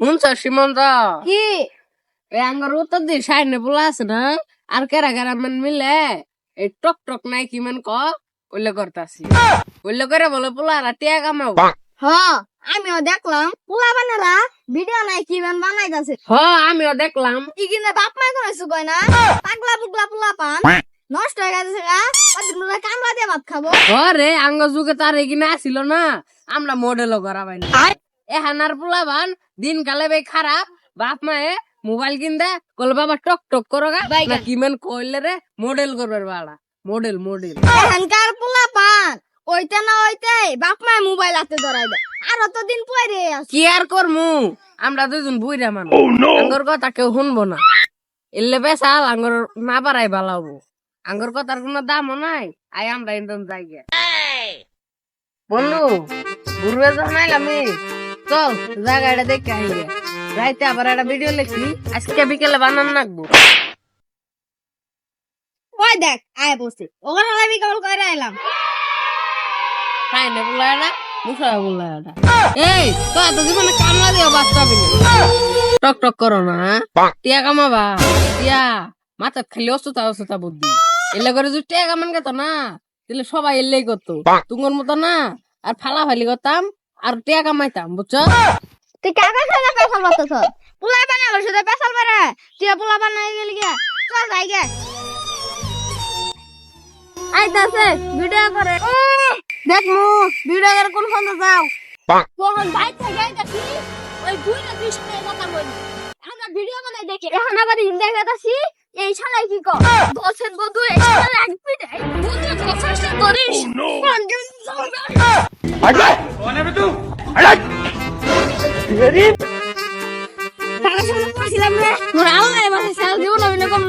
শুনছ সীমন্ত। কি? আঙ্গর উত্তর দিয়ে সাইনে বলা আছে না? আর কেরা কেরা মান মিলে? এই টক টক নাই কি মান ক? উল্লেখ করতাছি। উল্লেখ করে বলে পোলা আর টিয়া কামাও। হ। আমিও দেখলাম পোলা বানারা ভিডিও নাই কি বান বানাইতাছে। হ আমিও দেখলাম। ইগিনে বাপ মাই কোনো কয় না পাগলা পুগলা পোলা পান। নষ্ট হয়ে গেছে গা ওদের মনে হয় কামলা দিয়ে ভাত খাব। রে আঙ্গ যুগে তার এগিনে আসিল না আমরা মডেলও করা পাই না। এ হানার পোলা বান দিন কালে বে খারাপ বাপ মায়ে মোবাইল কিনদে কল বাবা টক টক করো গা না কি মান কইলে রে মডেল করবার বাড়া মডেল মডেল এখানকার পোলা পান ওইতে না ওইতে বাপ মাই মোবাইল হাতে ধরাই দেয় আর অতদিন পরে আছে কি আর করমু? আমরা দুজন বুইরা মানুষ আঙ্গর কথা কেউ শুনব না। এলে বেসাল আঙ্গর না বাড়াই ভালাবো আঙ্গর কথার কোনো দামও নাই আই আমরা ইন্দন যাই গে বন্ধু ঘুরবে জানাইল আমি। চল জায়গাটা দেখে আই রাইতে আবার একটা ভিডিও লিখছি আজকে বিকেলে বানান রাখব ওই দেখ আয় বসে। ওখানে আমি কল করে না বলা মুখা এই তো এত জীবনে কামলা দিও বাচ্চা বিনে। টক টক করো না হ্যাঁ? টিয়া কামাবা? টিয়া মাথা খালি অসুতা অসুতা বুদ্ধি। এলে করে যদি টিয়া কামান গেত না তাহলে সবাই এলেই করতো। তুঙ্গর মতো না আর ফালা ফালি করতাম। আর টিয়া কামাইতাম বুঝছ? তুই কাকা সাথে পেশাল বাতাস পোলা বানালো সাথে পেশাল বেড়ে তুই পোলা বানাই গেলি গিয়া চল যাই গে। আইতাছে ভিডিও করে। দেখ মু ভিডিও করে কোন ফোন যাও। তখন বাইক থেকে আইতাছি ওই বুইরা তুই সাথে কথা বলি। আমরা ভিডিও বানাই দেখি। এখন আবার হিন্দে গেতাছি এই শালাই কি কর? বসেন বধু এই রাখবি রে বন্ধু কষ্ট করিস তারা শুনে পড়ছিলাম রে মোর আল্লাহ মাসে সাল জীবন না কম